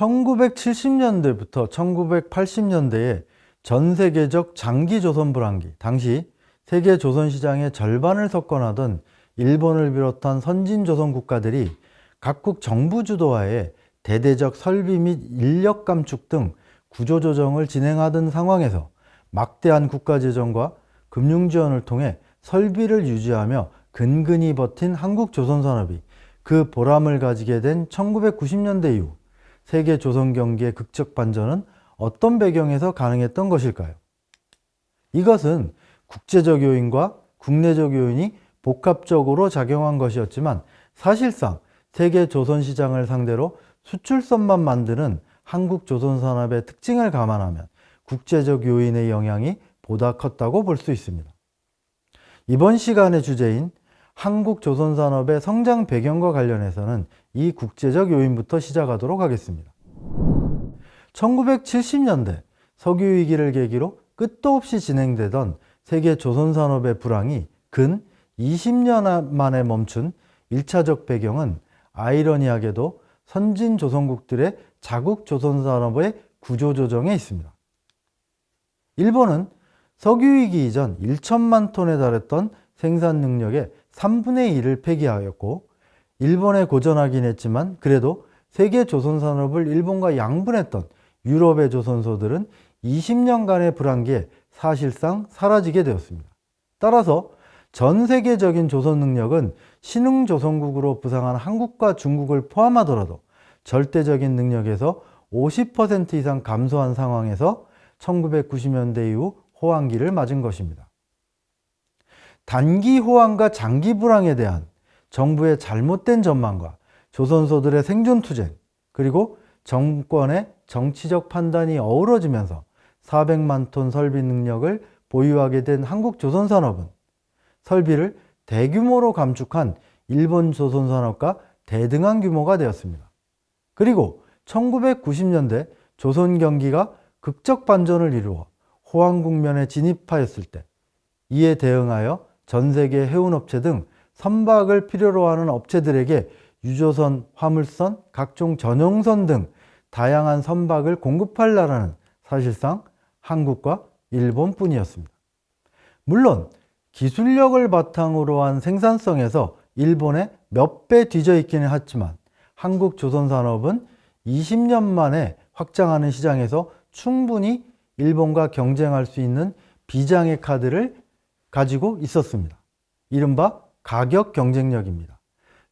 1970년대부터 1980년대에 전 세계적 장기 조선 불황기, 당시 세계 조선 시장의 절반을 석권하던 일본을 비롯한 선진 조선 국가들이 각국 정부 주도하에 대대적 설비 및 인력 감축 등 구조 조정을 진행하던 상황에서 막대한 국가 재정과 금융 지원을 통해 설비를 유지하며 근근히 버틴 한국 조선 산업이 그 보람을 가지게 된 1990년대 이후 세계 조선 경기의 극적 반전은 어떤 배경에서 가능했던 것일까요? 이것은 국제적 요인과 국내적 요인이 복합적으로 작용한 것이었지만 사실상 세계 조선 시장을 상대로 수출선만 만드는 한국 조선 산업의 특징을 감안하면 국제적 요인의 영향이 보다 컸다고 볼 수 있습니다. 이번 시간의 주제인 한국 조선 산업의 성장 배경과 관련해서는 이 국제적 요인부터 시작하도록 하겠습니다. 1970년대 석유 위기를 계기로 끝도 없이 진행되던 세계 조선 산업의 불황이 근 20년 만에 멈춘 1차적 배경은 아이러니하게도 선진 조선국들의 자국 조선 산업의 구조 조정에 있습니다. 일본은 석유 위기 이전 1천만 톤에 달했던 생산 능력의 3분의 1을 폐기하였고 일본에 고전하긴 했지만 그래도 세계 조선 산업을 일본과 양분했던 유럽의 조선소들은 20년간의 불황기에 사실상 사라지게 되었습니다. 따라서 전 세계적인 조선 능력은 신흥 조선국으로 부상한 한국과 중국을 포함하더라도 절대적인 능력에서 50% 이상 감소한 상황에서 1990년대 이후 호황기를 맞은 것입니다. 단기 호황과 장기 불황에 대한 정부의 잘못된 전망과 조선소들의 생존 투쟁 그리고 정권의 정치적 판단이 어우러지면서 400만 톤 설비 능력을 보유하게 된 한국 조선산업은 설비를 대규모로 감축한 일본 조선산업과 대등한 규모가 되었습니다. 그리고 1990년대 조선 경기가 극적 반전을 이루어 호황 국면에 진입하였을 때 이에 대응하여 전 세계 해운업체 등 선박을 필요로 하는 업체들에게 유조선, 화물선, 각종 전용선 등 다양한 선박을 공급할 나라는 사실상 한국과 일본뿐이었습니다. 물론 기술력을 바탕으로 한 생산성에서 일본에 몇 배 뒤져 있기는 했지만 한국 조선산업은 20년 만에 확장하는 시장에서 충분히 일본과 경쟁할 수 있는 비장의 카드를 가지고 있었습니다. 이른바 가격 경쟁력입니다.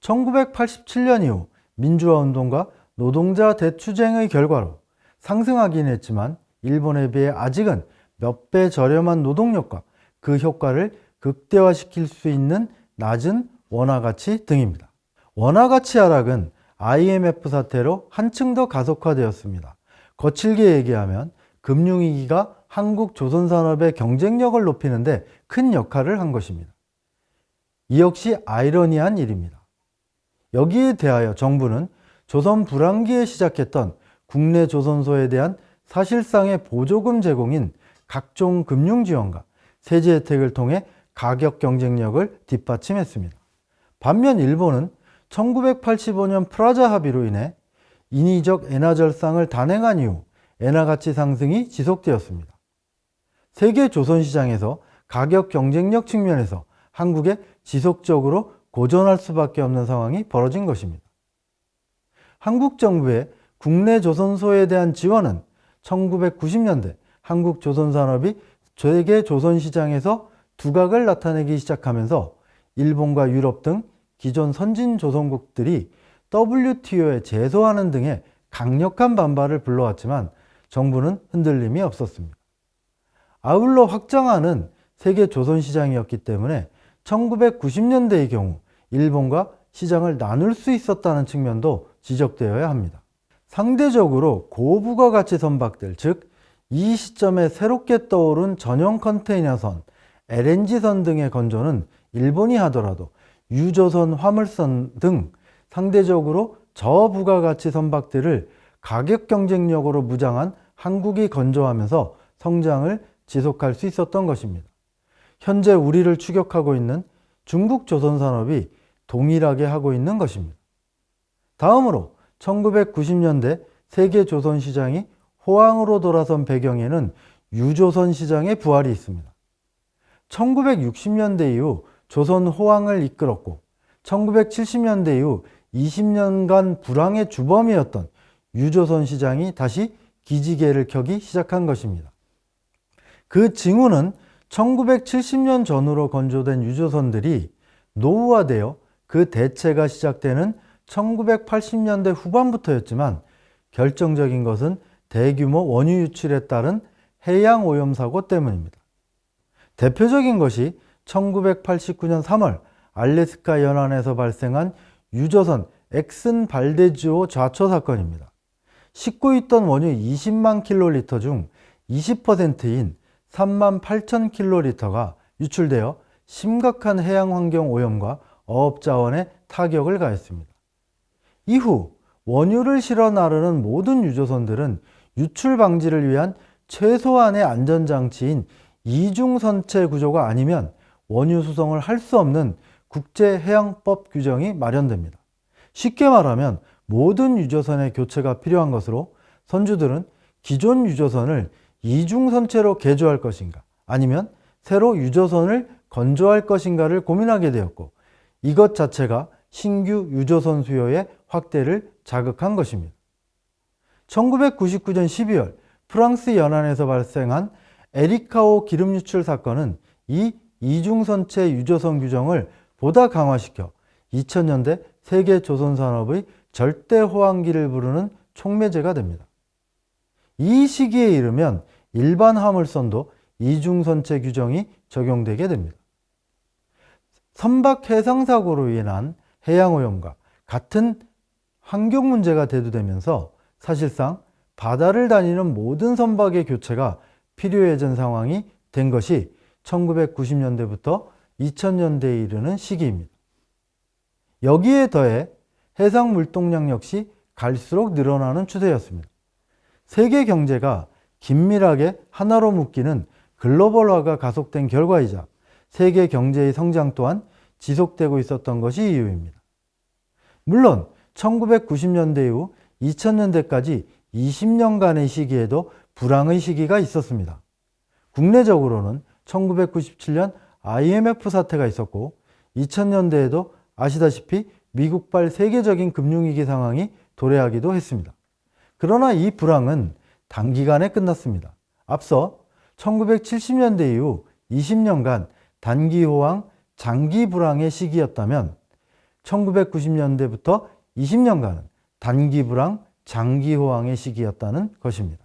1987년 이후 민주화 운동과 노동자 대투쟁의 결과로 상승하긴 했지만 일본에 비해 아직은 몇 배 저렴한 노동력과 그 효과를 극대화시킬 수 있는 낮은 원화 가치 등입니다. 원화 가치 하락은 IMF 사태로 한층 더 가속화되었습니다. 거칠게 얘기하면 금융위기가 한국 조선산업의 경쟁력을 높이는데 큰 역할을 한 것입니다. 이 역시 아이러니한 일입니다. 여기에 대하여 정부는 조선 불황기에 시작했던 국내 조선소에 대한 사실상의 보조금 제공인 각종 금융 지원과 세제 혜택을 통해 가격 경쟁력을 뒷받침했습니다. 반면 일본은 1985년 프라자 합의로 인해 인위적 엔화 절상을 단행한 이후 엔화 가치 상승이 지속되었습니다. 세계 조선 시장에서 가격 경쟁력 측면에서 한국에 지속적으로 고전할 수밖에 없는 상황이 벌어진 것입니다. 한국 정부의 국내 조선소에 대한 지원은 1990년대 한국 조선산업이 세계 조선 시장에서 두각을 나타내기 시작하면서 일본과 유럽 등 기존 선진 조선국들이 WTO에 제소하는 등의 강력한 반발을 불러왔지만 정부는 흔들림이 없었습니다. 아울러 확장하는 세계 조선 시장이었기 때문에 1990년대의 경우 일본과 시장을 나눌 수 있었다는 측면도 지적되어야 합니다. 상대적으로 고부가 가치 선박들, 즉 이 시점에 새롭게 떠오른 전용 컨테이너선, LNG선 등의 건조는 일본이 하더라도 유조선, 화물선 등 상대적으로 저부가가치 선박들을 가격 경쟁력으로 무장한 한국이 건조하면서 성장을 지속할 수 있었던 것입니다. 현재 우리를 추격하고 있는 중국 조선산업이 동일하게 하고 있는 것입니다. 다음으로 1990년대 세계 조선 시장이 호황으로 돌아선 배경에는 유조선 시장의 부활이 있습니다. 1960년대 이후 조선 호황을 이끌었고 1970년대 이후 20년간 불황의 주범이었던 유조선 시장이 다시 기지개를 켜기 시작한 것입니다. 그 징후는 1970년 전후로 건조된 유조선들이 노후화되어 그 대체가 시작되는 1980년대 후반부터였지만 결정적인 것은 대규모 원유 유출에 따른 해양 오염 사고 때문입니다. 대표적인 것이 1989년 3월 알래스카 연안에서 발생한 유조선 엑슨 발데지오 좌초 사건입니다. 싣고 있던 원유 20만 킬로리터 중 20%인 3만 8천 킬로리터가 유출되어 심각한 해양 환경 오염과 어업 자원에 타격을 가했습니다. 이후 원유를 실어 나르는 모든 유조선들은 유출 방지를 위한 최소한의 안전장치인 이중선체 구조가 아니면 원유 수송을 할 수 없는 국제해양법 규정이 마련됩니다. 쉽게 말하면 모든 유조선의 교체가 필요한 것으로 선주들은 기존 유조선을 이중선체로 개조할 것인가 아니면 새로 유조선을 건조할 것인가를 고민하게 되었고 이것 자체가 신규 유조선 수요의 확대를 자극한 것입니다. 1999년 12월 프랑스 연안에서 발생한 에리카오 기름 유출 사건은 이 이중선체 유조선 규정을 보다 강화시켜 2000년대 세계 조선 산업의 절대 호황기를 부르는 촉매제가 됩니다. 이 시기에 이르면 일반 화물선도 이중선체 규정이 적용되게 됩니다. 선박 해상 사고로 인한 해양 오염과 같은 환경 문제가 대두되면서 사실상 바다를 다니는 모든 선박의 교체가 필요해진 상황이 된 것이 1990년대부터 2000년대에 이르는 시기입니다. 여기에 더해 해상 물동량 역시 갈수록 늘어나는 추세였습니다. 세계 경제가 긴밀하게 하나로 묶이는 글로벌화가 가속된 결과이자 세계 경제의 성장 또한 지속되고 있었던 것이 이유입니다. 물론 1990년대 이후 2000년대까지 20년간의 시기에도 불황의 시기가 있었습니다. 국내적으로는 1997년 IMF 사태가 있었고 2000년대에도 아시다시피 미국발 세계적인 금융위기 상황이 도래하기도 했습니다. 그러나 이 불황은 단기간에 끝났습니다. 앞서 1970년대 이후 20년간 단기 호황, 장기 불황의 시기였다면 1990년대부터 20년간은 단기 불황, 장기 호황의 시기였다는 것입니다.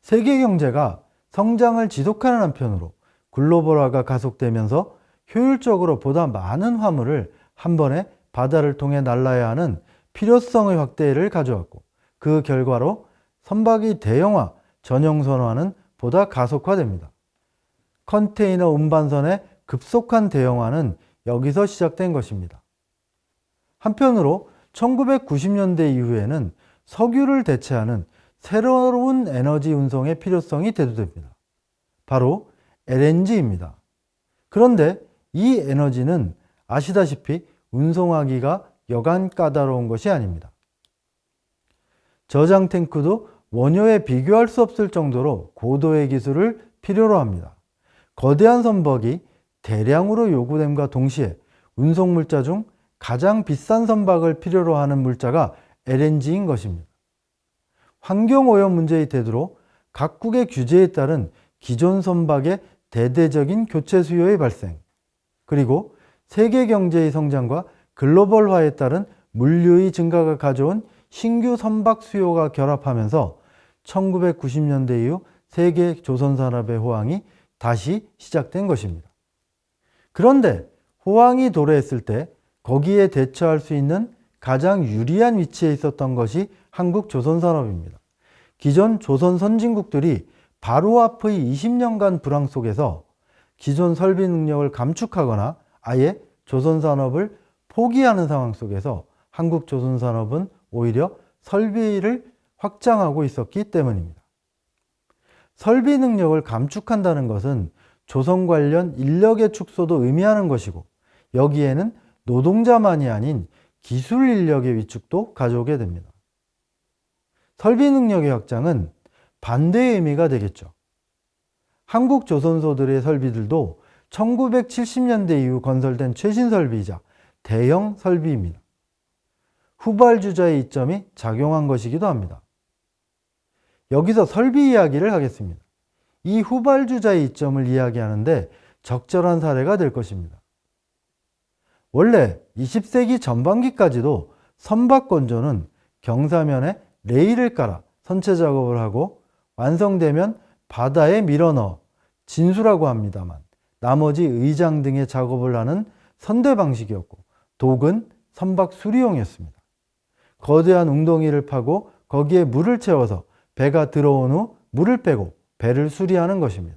세계 경제가 성장을 지속하는 한편으로 글로벌화가 가속되면서 효율적으로 보다 많은 화물을 한 번에 바다를 통해 날라야 하는 필요성의 확대를 가져왔고 그 결과로 선박의 대형화, 전용선화는 보다 가속화됩니다. 컨테이너 운반선의 급속한 대형화는 여기서 시작된 것입니다. 한편으로 1990년대 이후에는 석유를 대체하는 새로운 에너지 운송의 필요성이 대두됩니다. 바로 LNG입니다. 그런데 이 에너지는 아시다시피 운송하기가 여간 까다로운 것이 아닙니다. 저장 탱크도 원효에 비교할 수 없을 정도로 고도의 기술을 필요로 합니다. 거대한 선박이 대량으로 요구됨과 동시에 운송 물자 중 가장 비싼 선박을 필요로 하는 물자가 LNG인 것입니다. 환경오염 문제의 대두로 각국의 규제에 따른 기존 선박의 대대적인 교체 수요의 발생, 그리고 세계 경제의 성장과 글로벌화에 따른 물류의 증가가 가져온 신규 선박 수요가 결합하면서 1990년대 이후 세계 조선산업의 호황이 다시 시작된 것입니다. 그런데 호황이 도래했을 때 거기에 대처할 수 있는 가장 유리한 위치에 있었던 것이 한국 조선산업입니다. 기존 조선 선진국들이 바로 앞의 20년간 불황 속에서 기존 설비 능력을 감축하거나 아예 조선산업을 포기하는 상황 속에서 한국 조선산업은 오히려 설비를 확장하고 있었기 때문입니다. 설비 능력을 감축한다는 것은 조선 관련 인력의 축소도 의미하는 것이고 여기에는 노동자만이 아닌 기술 인력의 위축도 가져오게 됩니다. 설비 능력의 확장은 반대의 의미가 되겠죠. 한국 조선소들의 설비들도 1970년대 이후 건설된 최신 설비이자 대형 설비입니다. 후발주자의 이점이 작용한 것이기도 합니다. 여기서 설비 이야기를 하겠습니다. 이 후발주자의 이점을 이야기하는데 적절한 사례가 될 것입니다. 원래 20세기 전반기까지도 선박 건조는 경사면에 레일을 깔아 선체 작업을 하고 완성되면 바다에 밀어넣어 진수라고 합니다만 나머지 의장 등의 작업을 하는 선대 방식이었고 독은 선박 수리용이었습니다. 거대한 웅덩이를 파고 거기에 물을 채워서 배가 들어온 후 물을 빼고 배를 수리하는 것입니다.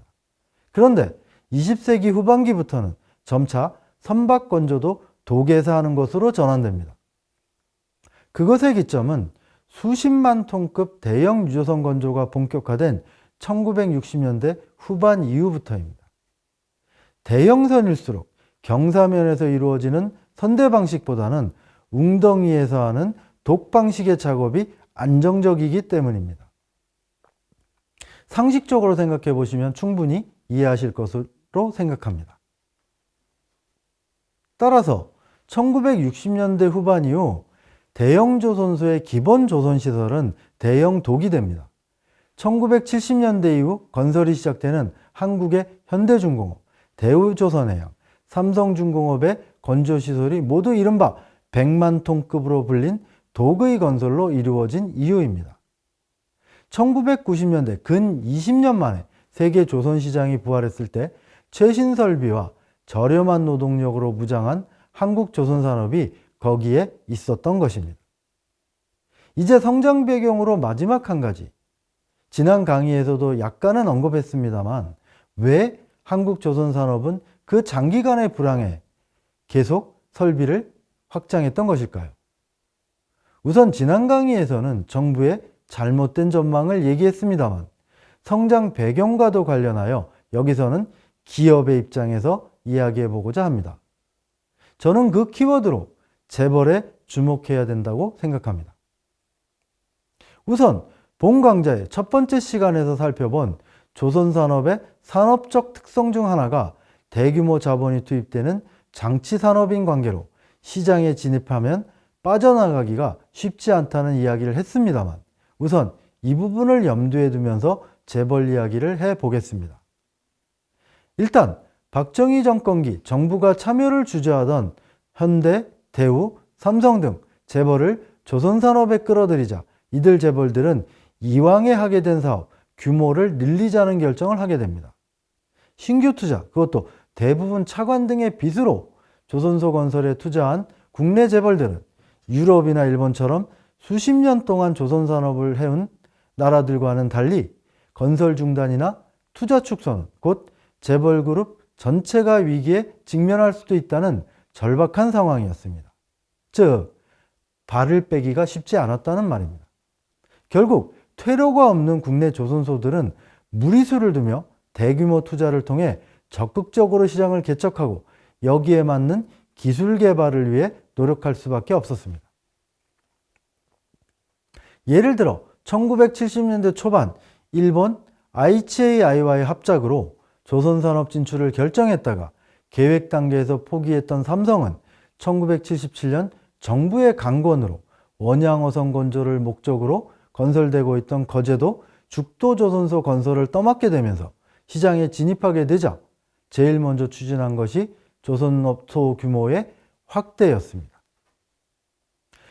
그런데 20세기 후반기부터는 점차 선박 건조도 독에서 하는 것으로 전환됩니다. 그것의 기점은 수십만 톤급 대형 유조선 건조가 본격화된 1960년대 후반 이후부터입니다. 대형선일수록 경사면에서 이루어지는 선대 방식보다는 웅덩이에서 하는 독 방식의 작업이 안정적이기 때문입니다. 상식적으로 생각해 보시면 충분히 이해하실 것으로 생각합니다. 따라서 1960년대 후반 이후 대형 조선소의 기본 조선 시설은 대형 독이 됩니다. 1970년대 이후 건설이 시작되는 한국의 현대중공업, 대우조선해양, 삼성중공업의 건조시설이 모두 이른바 100만 톤급으로 불린 독의 건설로 이루어진 이유입니다. 1990년대 근 20년 만에 세계 조선시장이 부활했을 때 최신 설비와 저렴한 노동력으로 무장한 한국 조선산업이 거기에 있었던 것입니다. 이제 성장 배경으로 마지막 한 가지. 지난 강의에서도 약간은 언급했습니다만 왜 한국 조선산업은 그 장기간의 불황에 계속 설비를 확장했던 것일까요? 우선 지난 강의에서는 정부의 잘못된 전망을 얘기했습니다만 성장 배경과도 관련하여 여기서는 기업의 입장에서 이야기해 보고자 합니다. 저는 그 키워드로 재벌에 주목해야 된다고 생각합니다. 우선 본 강좌의 첫 번째 시간에서 살펴본 조선산업의 산업적 특성 중 하나가 대규모 자본이 투입되는 장치 산업인 관계로 시장에 진입하면 빠져나가기가 쉽지 않다는 이야기를 했습니다만 우선 이 부분을 염두에 두면서 재벌 이야기를 해 보겠습니다. 일단 박정희 정권기 정부가 참여를 주재하던 현대, 대우, 삼성 등 재벌을 조선산업에 끌어들이자 이들 재벌들은 이왕에 하게 된 사업 규모를 늘리자는 결정을 하게 됩니다. 신규 투자, 그것도 대부분 차관 등의 빚으로 조선소 건설에 투자한 국내 재벌들은 유럽이나 일본처럼 수십 년 동안 조선 산업을 해온 나라들과는 달리 건설 중단이나 투자 축소는 곧 재벌 그룹 전체가 위기에 직면할 수도 있다는 절박한 상황이었습니다. 즉, 발을 빼기가 쉽지 않았다는 말입니다. 결국 퇴로가 없는 국내 조선소들은 무리수를 두며 대규모 투자를 통해 적극적으로 시장을 개척하고 여기에 맞는 기술 개발을 위해 노력할 수밖에 없었습니다. 예를 들어 1970년대 초반 일본 IHAI와의 합작으로 조선산업 진출을 결정했다가 계획 단계에서 포기했던 삼성은 1977년 정부의 강권으로 원양어선 건조를 목적으로 건설되고 있던 거제도 죽도조선소 건설을 떠맡게 되면서 시장에 진입하게 되자 제일 먼저 추진한 것이 조선업소 규모의 확대였습니다.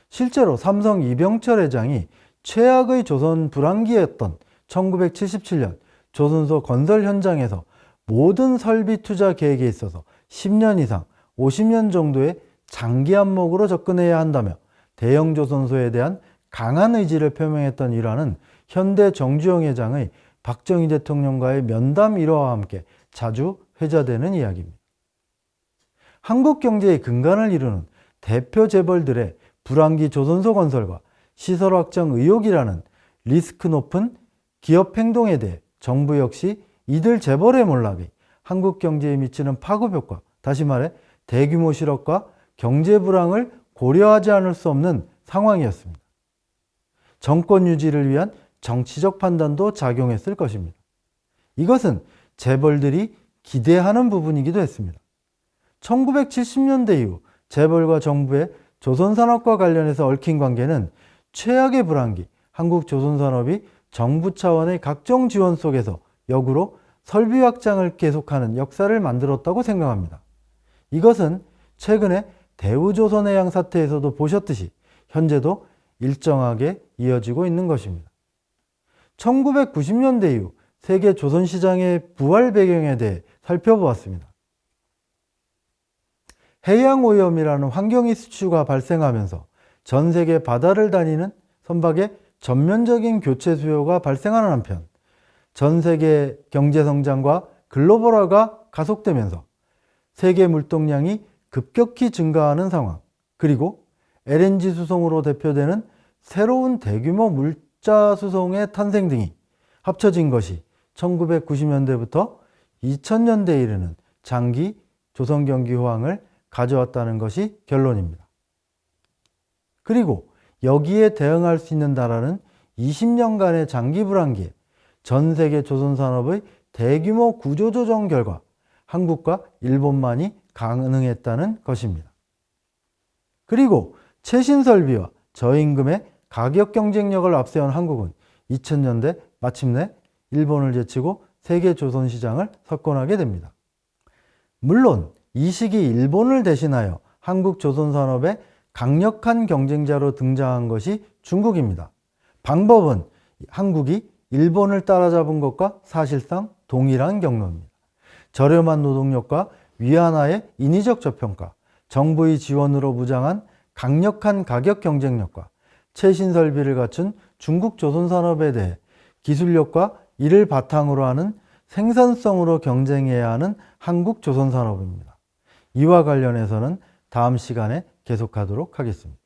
실제로 삼성 이병철 회장이 최악의 조선 불황기였던 1977년 조선소 건설 현장에서 모든 설비 투자 계획에 있어서 10년 이상, 50년 정도의 장기 안목으로 접근해야 한다며 대형 조선소에 대한 강한 의지를 표명했던 일화는 현대 정주영 회장의 박정희 대통령과의 면담 일화와 함께 자주 회자되는 이야기입니다. 한국 경제의 근간을 이루는 대표 재벌들의 불황기 조선소 건설과 시설 확장 의혹이라는 리스크 높은 기업 행동에 대해 정부 역시 이들 재벌의 몰락이 한국 경제에 미치는 파급 효과, 다시 말해 대규모 실업과 경제 불황을 고려하지 않을 수 없는 상황이었습니다. 정권 유지를 위한 정치적 판단도 작용했을 것입니다. 이것은 재벌들이 기대하는 부분이기도 했습니다. 1970년대 이후 재벌과 정부의 조선산업과 관련해서 얽힌 관계는 최악의 불황기, 한국 조선산업이 정부 차원의 각종 지원 속에서 역으로 설비 확장을 계속하는 역사를 만들었다고 생각합니다. 이것은 최근에 대우조선해양 사태에서도 보셨듯이 현재도 일정하게 이어지고 있는 것입니다. 1990년대 이후 세계 조선시장의 부활 배경에 대해 살펴보았습니다. 해양 오염이라는 환경 이슈가 발생하면서 전 세계 바다를 다니는 선박의 전면적인 교체 수요가 발생하는 한편 전 세계 경제 성장과 글로벌화가 가속되면서 세계 물동량이 급격히 증가하는 상황, 그리고 LNG 수송으로 대표되는 새로운 대규모 물자 수송의 탄생 등이 합쳐진 것이 1990년대부터 2000년대에 이르는 장기 조선 경기 호황을 가져왔다는 것이 결론입니다. 그리고 여기에 대응할 수 있는 나라는 20년간의 장기 불황기에 전 세계 조선 산업의 대규모 구조조정 결과 한국과 일본만이 가능했다는 것입니다. 그리고 최신 설비와 저임금의 가격 경쟁력을 앞세운 한국은 2000년대 마침내 일본을 제치고 세계 조선 시장을 석권하게 됩니다. 물론 이 시기 일본을 대신하여 한국 조선 산업의 강력한 경쟁자로 등장한 것이 중국입니다. 방법은 한국이 일본을 따라잡은 것과 사실상 동일한 경로입니다. 저렴한 노동력과 위안화의 인위적 저평가, 정부의 지원으로 무장한 강력한 가격 경쟁력과 최신 설비를 갖춘 중국 조선산업에 대해 기술력과 이를 바탕으로 하는 생산성으로 경쟁해야 하는 한국 조선산업입니다. 이와 관련해서는 다음 시간에 계속하도록 하겠습니다.